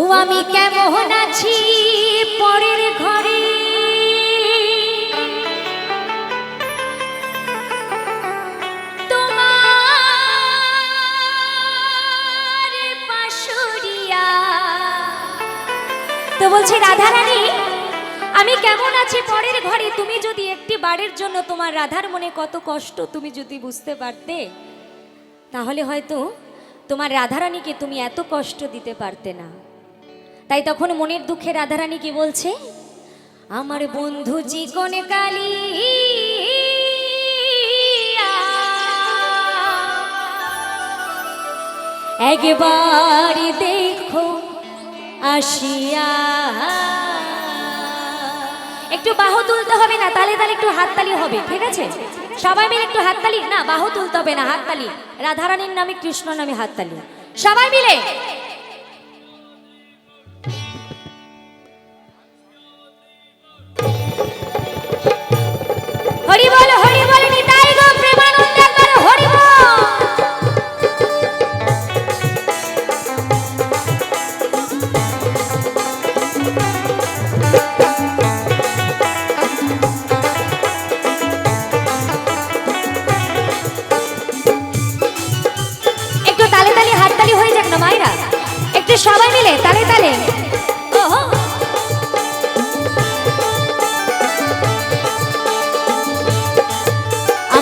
ও আমি কেমন আছি পরের ঘরে? তো বলছে, রাধারানী, আমি কেমন আছি পরের ঘরে? তুমি যদি একটি বাড়ির জন্য তোমার রাধার মনে কত কষ্ট তুমি যদি বুঝতে পারতে, তাহলে হয়তো তোমার রাধারানীকে তুমি এত কষ্ট দিতে পারতে না। তাই তখন মনের দুঃখে রাধারানী কি বলছে? আমার বন্ধু চিকন কালী, একবার দেখো আসিয়া। একটু বাহু তুলতে হবে না, তালে তালে একটু হাততালি হবে, ঠিক আছে? সবাই মিলে একটু হাততালি? না, বাহু তুলতে হবে না, হাততালি। রাধারানীর নামে কৃষ্ণ নামে হাততালি। সবাই মিলে?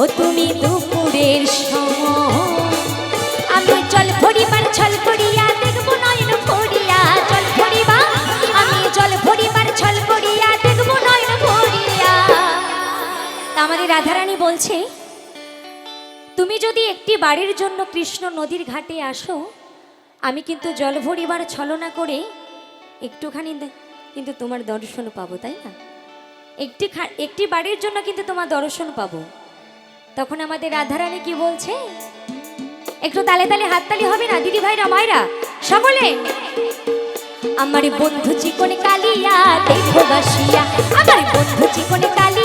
ও তুমি দুপুরের সময়। আমি জল ভরিবার, ছল করিয়া দেখব, নয়ন ভরিয়া জল ভরিবা। আমি জল ভরিবার, ছল করিয়া দেখব, নয়ন ভরিয়া। আমাদের রাধারানী বলছে, তুমি যদি একটি বাড়ির জন্য কৃষ্ণ নদীর ঘাটে আসো, আমি কিন্তু জল ভরিবার, ছলনা করে একটুখানি কিন্তু তোমার দর্শন পাবো, তাই না? একটি একটি বাড়ির জন্য কিন্তু তোমার দর্শন পাবো। তখন আমাদের রাধারানী কি বলছে? একটু তালে তালে হাততালি হবে না দিদি ভাইরা মায়েরা? সকলে? আমার বন্ধু চিকনে কালিয়া দেখো বাসিয়া, আমার বন্ধু চিকনে কালিয়া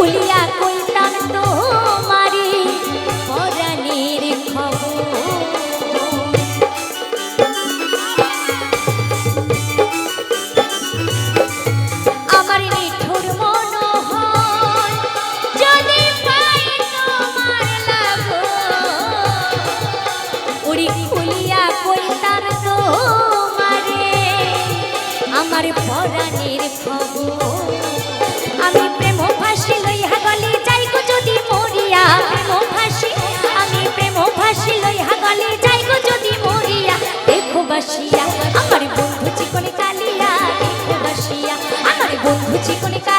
খুলিয়া কইতাম তোমারি পরাণীর খবর। আমার নিঠুর মন যদি পাই তোমার লাগো উড়ি খুলিয়া কইতাম তোমারে আমার পরাণীর খবর। you're Muchi conecta.